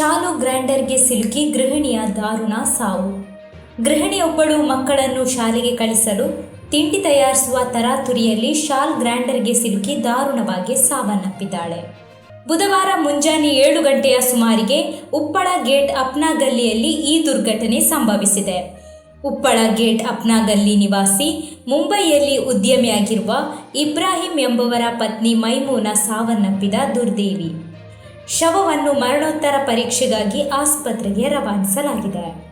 ಸಿಲುಕಿ ಗೃಹಿಣಿಯ ದಾರುಣ ಸಾವು. ಗೃಹಿಣಿಯೊಬ್ಬಳು ಮಕ್ಕಳನ್ನು ಶಾಲೆಗೆ ಕಳಿಸಲು ತಿಂಡಿ ತಯಾರಿಸುವ ತರಾತುರಿಯಲ್ಲಿ ಶಾಲ್ ಗ್ರ್ಯಾಂಡರ್ಗೆ ಸಿಲುಕಿ ದಾರುಣವಾಗಿ ಸಾವನ್ನಪ್ಪಿದ್ದಾಳೆ. ಬುಧವಾರ ಮುಂಜಾನೆ ಏಳು ಗಂಟೆಯ ಸುಮಾರಿಗೆ ಉಪ್ಪಳ ಗೇಟ್ ಅಪ್ನಾಗಲ್ಲಿಯಲ್ಲಿ ಈ ದುರ್ಘಟನೆ ಸಂಭವಿಸಿದೆ. ಉಪ್ಪಳ ಗೇಟ್ ಅಪ್ನಾಗಲ್ಲಿ ನಿವಾಸಿ ಮುಂಬೈಯಲ್ಲಿ ಉದ್ಯಮಿಯಾಗಿರುವ ಇಬ್ರಾಹಿಂ ಎಂಬವರ ಪತ್ನಿ ಮೈಮೂನ ಸಾವನ್ನಪ್ಪಿದ ದುರ್ದೇವಿ. ಶವವನ್ನು ಮರಣೋತ್ತರ ಪರೀಕ್ಷೆಗಾಗಿ ಆಸ್ಪತ್ರೆಗೆ ರವಾನಿಸಲಾಗಿದೆ.